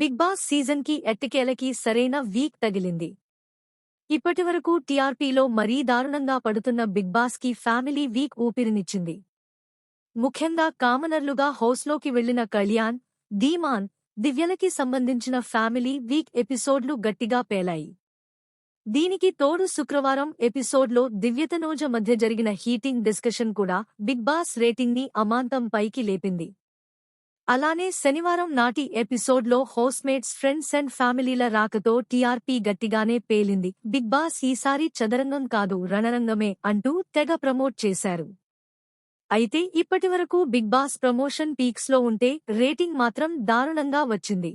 Big boss సీజన్కి ఎట్టకేలకి సరైన week తగిలింది. ఇప్పటివరకు టీఆర్పీలో మరీ దారుణంగా పడుతున్న బిగ్ బాస్కి ఫ్యామిలీ వీక్ ఊపిరినిచ్చింది. ముఖ్యంగా కామనర్లుగా హౌస్లోకి వెళ్ళిన కళ్యాణ్ ధీమాన్ దివ్యలకి సంబంధించిన ఫ్యామిలీ వీక్ ఎపిసోడ్లు గట్టిగా పేలాయి. దీనికి తోడు శుక్రవారం ఎపిసోడ్లో దివ్యతనోజ మధ్య జరిగిన హీటింగ్ డిస్కషన్ కూడా బిగ్ బాస్ రేటింగ్ని అమాంతం పైకి లేపింది. అలానే శనివారం నాటి ఎపిసోడ్లో హౌస్మేట్స్ ఫ్రెండ్స్ అండ్ ఫ్యామిలీల రాకతో టీఆర్పీ గట్టిగానే పేలింది. బిగ్ బాస్ ఈసారి చదరంగం కాదు రణరంగమే అంటూ తెగ ప్రమోట్ చేశారు. అయితే ఇప్పటివరకు బిగ్ బాస్ ప్రమోషన్ పీక్స్లో ఉంటే రేటింగ్ మాత్రం దారుణంగా వచ్చింది.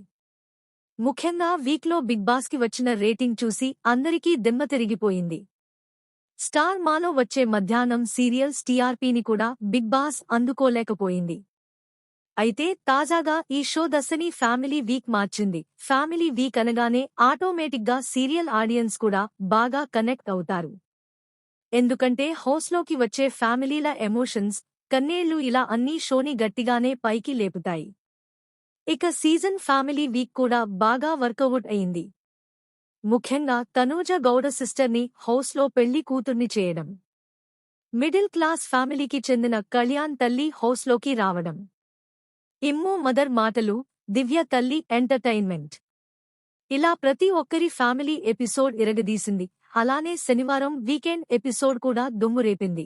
ముఖ్యంగా వీక్లో బిగ్ బాస్కి వచ్చిన రేటింగ్ చూసి అందరికీ దిమ్మ తిరిగిపోయింది. స్టార్ మాలో వచ్చే మధ్యాహ్నం సీరియల్స్ టీఆర్పీని కూడా బిగ్ బాస్ అందుకోలేకపోయింది. అయితే తాజాగా ఈ షో దశని ఫ్యామిలీ వీక్ మార్చింది. ఫ్యామిలీ వీక్ అనగానే ఆటోమేటిక్గా సీరియల్ ఆడియన్స్ కూడా బాగా కనెక్ట్ అవుతారు. ఎందుకంటే హౌస్లోకి వచ్చే ఫ్యామిలీల ఎమోషన్స్ కన్నేళ్ళు ఇలా అన్నీ షోని గట్టిగానే పైకి లేపుతాయి. ఇక సీజన్ ఫ్యామిలీ వీక్ కూడా బాగా వర్కౌట్ అయింది. ముఖ్యంగా తనూజ గౌడ సిస్టర్ని హౌస్లో పెళ్ళి కూతుర్ని చేయడం. మిడిల్ క్లాస్ ఫ్యామిలీకి చెందిన కళ్యాణ్ తల్లి హౌస్లోకి రావడం. ఇమ్ము మదర్ మాటలు దివ్య తల్లి ఎంటర్టైన్మెంట్. ఇలా ప్రతి ఒక్కరి ఫ్యామిలీ ఎపిసోడ్ ఇరగదీసింది అలానే శనివారం వీకెండ్ ఎపిసోడ్ కూడా దుమ్మురేపింది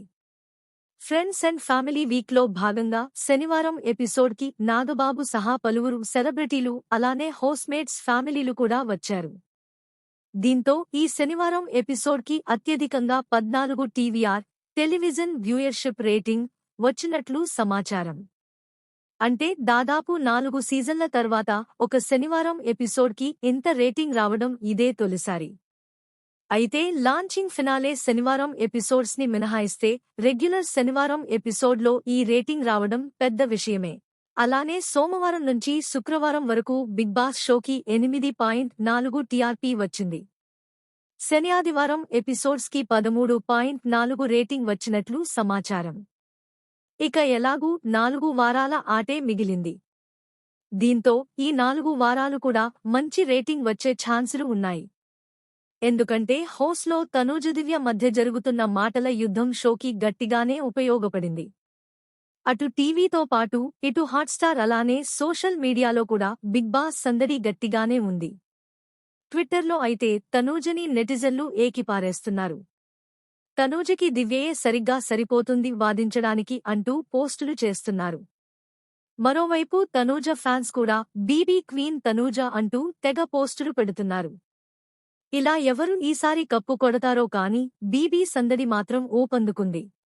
ఫ్రెండ్స్ అండ్ ఫ్యామిలీ వీక్లో భాగంగా శనివారం ఎపిసోడ్కి నాగబాబు సహా పలువురు సెలబ్రిటీలు అలానే హోస్మేట్స్ ఫ్యామిలీలు కూడా వచ్చారు. దీంతో ఈ శనివారం ఎపిసోడ్కి అత్యధికంగా పద్నాలుగు టీవీఆర్ టెలివిజన్ వ్యూయర్షిప్ రేటింగ్ వచ్చినట్లు సమాచారం. అంటే దాదాపు నాలుగు సీజన్ల తర్వాత ఒక శనివారం ఎపిసోడ్కి ఇంత రేటింగ్ రావడం ఇదే తొలిసారి. అయితే లాంచింగ్ ఫినాలే శనివారం ఎపిసోడ్స్ని మినహాయిస్తే రెగ్యులర్ శనివారం ఎపిసోడ్లో ఈ రేటింగ్ రావడం పెద్ద విషయమే. అలానే సోమవారం నుంచి శుక్రవారం వరకు బిగ్ బాస్ షోకి ఎనిమిది పాయింట్ నాలుగు టీఆర్పీ వచ్చింది. శని ఆదివారం ఎపిసోడ్స్కి పదమూడు పాయింట్ నాలుగు రేటింగ్ వచ్చినట్లు సమాచారం. ఇక ఎలాగూ నాలుగు వారాల ఆటే మిగిలింది. దీంతో ఈ నాలుగు వారాలు కూడా మంచి రేటింగ్ వచ్చే ఛాన్సులు ఉన్నాయి. ఎందుకంటే హౌస్లో తనూజదివ్య మధ్య జరుగుతున్న మాటల యుద్ధం షోకి గట్టిగానే ఉపయోగపడింది. అటు టీవీతో పాటు ఇటు హాట్స్టార్ అలానే సోషల్ మీడియాలో కూడా బిగ్ బాస్ సందడి గట్టిగానే ఉంది. ట్విట్టర్లో అయితే తనూజని నెటిజన్లు ఏకిపారేస్తున్నారు. తనూజకి దివ్యయే సరిగ్గా సరిపోతుంది వాదించడానికి అంటూ పోస్టులు చేస్తున్నారు. మరోవైపు తనూజ ఫ్యాన్స్ కూడా బీబీ క్వీన్ తనూజ అంటూ తెగ పోస్టులు పెడుతున్నారు. ఇలా ఎవరు ఈసారి కప్పు కొడతారో కాని బీబీ సందడి మాత్రం ఊపందుకుంది.